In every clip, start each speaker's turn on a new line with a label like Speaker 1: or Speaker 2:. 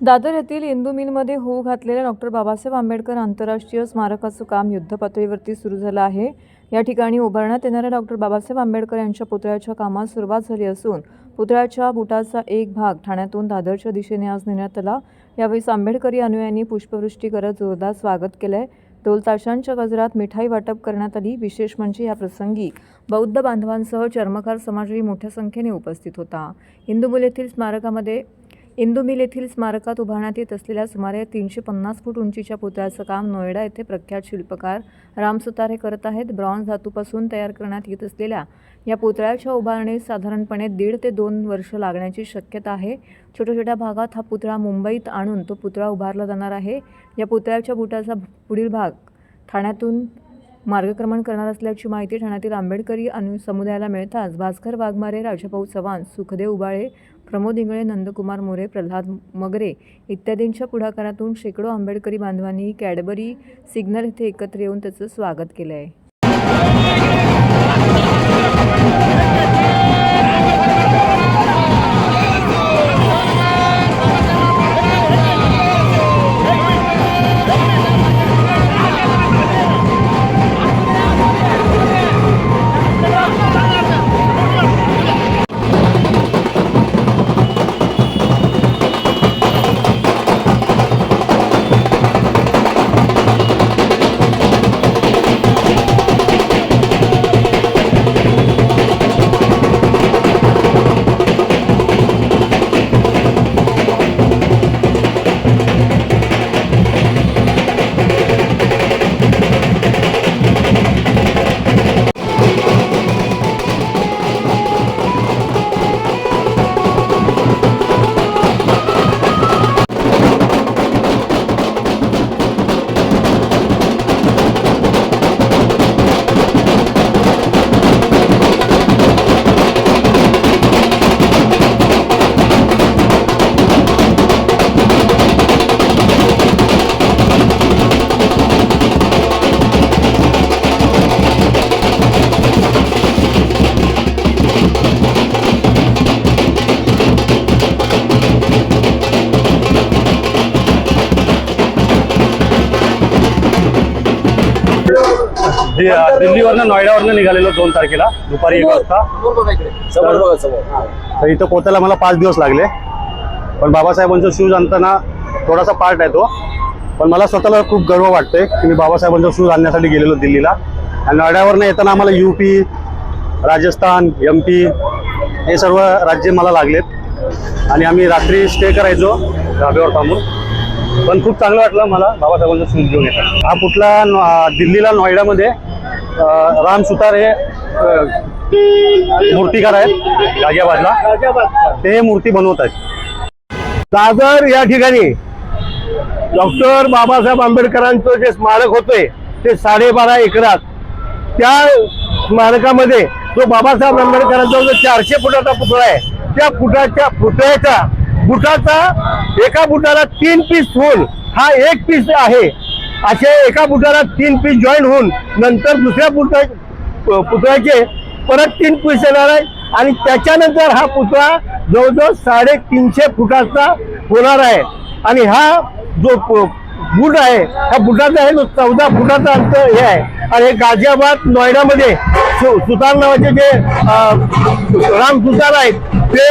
Speaker 1: दादर येथील इंदू मिलमध्ये होऊ घातलेल्या डॉक्टर बाबासाहेब आंबेडकर आंतरराष्ट्रीय स्मारकाचं काम युद्धपातळीवरती सुरू झालं आहे. या ठिकाणी उभारण्यात येणाऱ्या डॉक्टर बाबासाहेब आंबेडकर यांच्या पुतळ्याच्या कामास सुरुवात झाली असून पुतळ्याच्या बुटाचा एक भाग ठाण्यातून दादरच्या दिशेने आज नेण्यात आला. यावेळी आंबेडकरी अनुयायांनी पुष्पवृष्टी करत जोरदार स्वागत केलंय. ढोल ताशांच्या गजरात मिठाई वाटप करण्यात आली. विशेष म्हणजे या प्रसंगी बौद्ध बांधवांसह चर्मकार समाजही मोठ्या संख्येने उपस्थित होता. हिंदू येथील स्मारकामध्ये इंदुमिल येथील स्मारकात उभारण्यात येत असलेल्या सुमारे तीनशे पन्नास फूट उंचीच्या पुतळ्याचं काम नोएडा येथे प्रख्यात शिल्पकार राम हे करत आहेत. ब्रॉन्झ धातूपासून तयार करण्यात येत असलेल्या या पुतळ्याच्या उभारणीस साधारणपणे दीड ते दोन वर्ष लागण्याची शक्यता आहे. छोट्या छोट्या भागात हा पुतळा मुंबईत आणून तो पुतळा उभारला जाणार आहे. या पुतळ्याच्या बुटाचा पुढील भाग ठाण्यातून मार्गक्रमण करणार असल्याची माहिती ठाण्यातील आंबेडकरी अनु समुदायाला मिळताच भास्कर वाघमारे राजाभाऊ चव्हाण सुखदेव उबाळे प्रमोद इंगळे नंदकुमार मोरे प्रल्हाद मगरे इत्यादींच्या पुढाकारातून शेकडो आंबेडकरी बांधवांनी कॅडबरी सिग्नल येथे एकत्र येऊन त्याचं स्वागत केलं आहे
Speaker 2: दिल्लीवरनं नोएडावरनं निघालेलो दोन तारखेला दुपारी एक वाजता. तर इथं पोचायला मला पाच दिवस लागले. पण बाबासाहेबांचा शूज आणताना थोडासा पार्ट आहे तो. पण मला स्वतःला खूप गर्व वाटतोय की मी बाबासाहेबांचा शूज आणण्यासाठी गेलेलो दिल्लीला. आणि नोएडावरनं येताना आम्हाला U P Rajasthan M P हे सर्व राज्य मला लागलेत. आणि आम्ही रात्री स्टे करायचो धाब्यावर थांबून. पण खूप चांगलं वाटलं मला बाबासाहेबांचा शूज घेऊन येतात हा कुठला दिल्लीला नोएडामध्ये राम सुतार हे मूर्तीकार मूर्तिकार आहेत गाजियाबादला. ते मूर्ती बनवत आहेत.
Speaker 3: दादर या ठिकाणी डॉक्टर बाबासाहेब आंबेडकरांचं जे स्मारक होते ते साडेबारा एकरात. त्या स्मारकामध्ये जो बाबासाहेब आंबेडकरांचा जो चारशे फुटाचा पुतळा आहे त्या फुटाच्या पुतळ्याचा बुटाचा एका बुटाला तीन पीस होऊन हा एक पीस आहे. असे एका बुटाला तीन पीस जॉईन होऊन नंतर दुसऱ्या बुटा पुतळ्याचे परत तीन पीस येणार आहे. आणि त्याच्यानंतर हा पुतळा जवळजवळ साडेतीनशे फुटाचा होणार आहे. आणि हा जो बुट बूट आहे हा बुटाचा आहे तो चौदा फुटाचा अंतर हे आहे. आणि हे गाझियाबाद नोएडामध्ये सु- सुतार नावाचे जे राम सुतार आहेत ते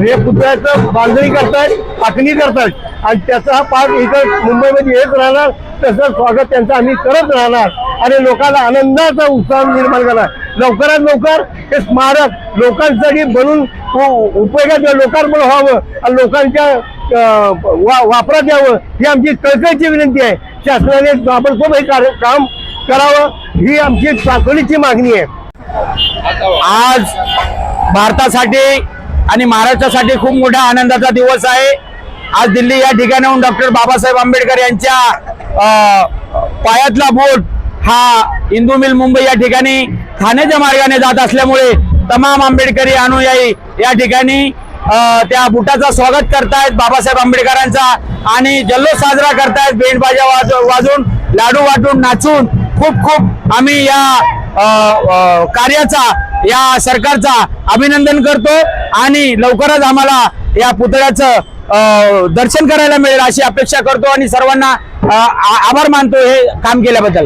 Speaker 3: हे पुतळ्याचं बांधणी करतायत आखणी करतायत. आणि त्याचा हा पाठ इथं मुंबईमध्ये येत राहणार तसं स्वागत त्यांचं आम्ही करत राहणार. आणि लोकांना आनंदाचा उत्साह निर्माण करणार. लवकरात लवकर हे स्मारक लोकांसाठी बनून उपयोगात लोकार्पण व्हावं आणि लोकांच्या वा- वापरात यावं ही आमची कळकळीची विनंती आहे. शासनाने ताबडतोब हे काम करावं ही आमची चाकरीची मागणी आहे.
Speaker 4: आज भारतासाठी आणि महाराष्ट्रासाठी खूप मोठा आनंदाचा दिवस आहे. आज दिल्ली या ठिकाणाहून डॉक्टर बाबासाहेब आंबेडकर यांच्या पायातला बोट हा इंदू मिल मुंबई या ठिकाणी ठाण्याच्या मार्गाने जात असल्यामुळे तमाम आंबेडकरी अनुयायी या ठिकाणी त्या बुटाचा स्वागत करतायत बाबासाहेब आंबेडकरांचा आणि जल्लोष साजरा करतायत. बेंडबाजा वाज वाजून लाडू वाटून नाचून खूप खूप आम्ही या कार्याचा या सरकारचा अभिनंदन करतो आणि लवकरच आम्हाला या पुतळ्याचं दर्शन करायला मिळेल अशी अपेक्षा करतो आणि सर्वांना आभार मानतो हे काम केल्याबद्दल.